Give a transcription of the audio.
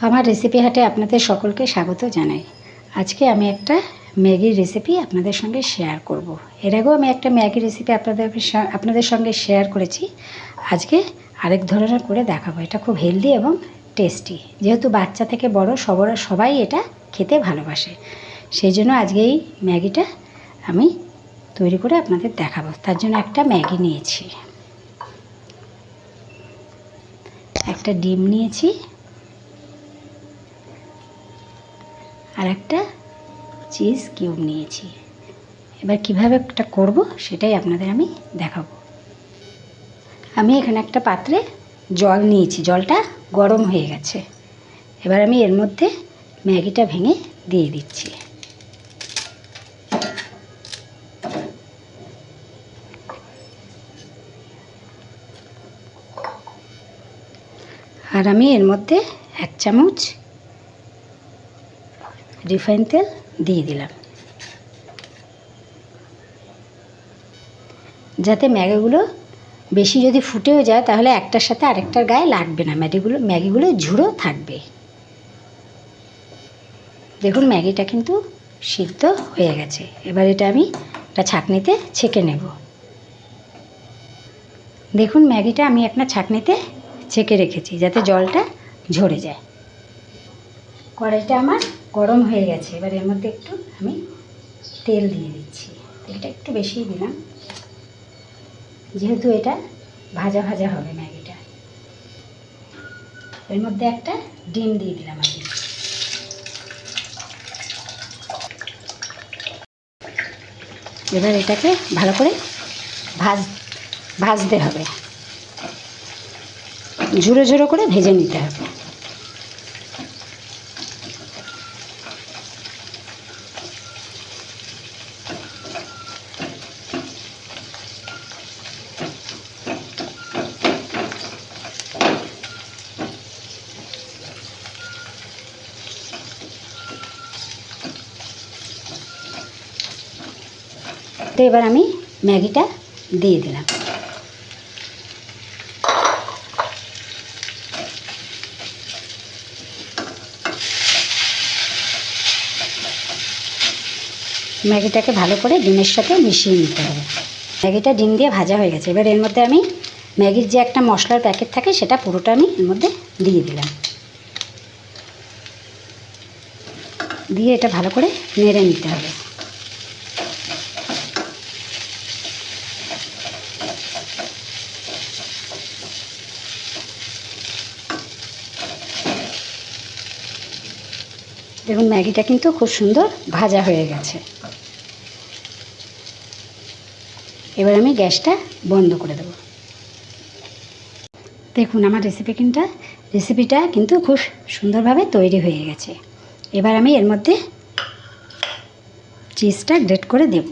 আমার রেসিপি হাটে আপনাদের সকলকে স্বাগত জানাই। আজকে আমি একটা ম্যাগির রেসিপি আপনাদের সঙ্গে শেয়ার করব। এর আগেও আমি একটা ম্যাগি রেসিপি আপনাদের আপনাদের সঙ্গে শেয়ার করেছি। আজকে আরেক ধরনের করে দেখাবো। এটা খুব হেলদি এবং টেস্টি যেহেতু বাচ্চা থেকে বড়, সবার সবাই এটা খেতে ভালোবাসে। সেই জন্য আজকে এই ম্যাগিটা আমি তৈরি করে আপনাদের দেখাবো। তার জন্য একটা ম্যাগি নিয়েছি। একটা ডিম নিয়েছি। আর একটা চিজ কিউব নিয়েছি। এবার কীভাবে একটা করব সেটাই আপনাদের আমি দেখাবো। আমি এখানে একটা পাত্রে জল নিয়েছি, জলটা গরম হয়ে গেছে। এবার আমি এর মধ্যে ম্যাগিটা ভেঙে দিয়ে দিচ্ছি। আর আমি এর মধ্যে এক চামচ রিফাইন তেল দিয়ে দিলাম। যাতে ম্যাগিগুলো বেশি যদি ফুটেও যায়, তাহলে একটার সাথে আরেকটার গায়ে লাগবে না। ম্যাগিগুলো ম্যাগিগুলো ঝুড়ো থাকবে। দেখুন, ম্যাগিটা কিন্তু সিদ্ধ হয়ে গেছে। এবার এটা আমি একটা ছাঁকনিতে ছেঁকে নেব। দেখুন, ম্যাগিটা আমি একটা ছাঁকনিতে ছেঁকে রেখেছি, যাতে জলটা ঝরে যায়। কড়াইটা আমার গরম হয়ে গেছে। এবার এর মধ্যে একটু আমি তেল দিয়ে দিচ্ছি। তেলটা একটু বেশিই দিলাম। যেহেতু এটা ভাজা ভাজা হবে ম্যাগিটা। এর মধ্যে একটা ডিম দিয়ে দিলাম আমি। এবার এটাকে ভালো করে ভাজ, ভাজতে হবে। ঝুড়ো ঝুড়ো করে ভেজে নিতে হবে। তো এবার আমি ম্যাগিটা দিয়ে দিলাম। ম্যাগিটাকে ভালো করে ডিমের সাথে মিশিয়ে নিতে হবে। ম্যাগিটা ডিম দিয়ে ভাজা হয়ে গেছে। এবার এর মধ্যে আমি ম্যাগির যে একটা মশলার প্যাকেট থাকে, সেটা পুরোটা আমি এর মধ্যে দিয়ে দিলাম। দিয়ে এটা ভালো করে নেড়ে নিতে হবে। দেখুন ম্যাগিটা কিন্তু খুব সুন্দর ভাজা হয়ে গেছে। এবার আমি গ্যাসটা বন্ধ করে দেবো। দেখুন, আমার রেসিপি কিন্তু রেসিপিটা কিন্তু খুব সুন্দরভাবে তৈরি হয়ে গেছে। এবার আমি এর মধ্যে চিজটা গ্রেট করে দেব।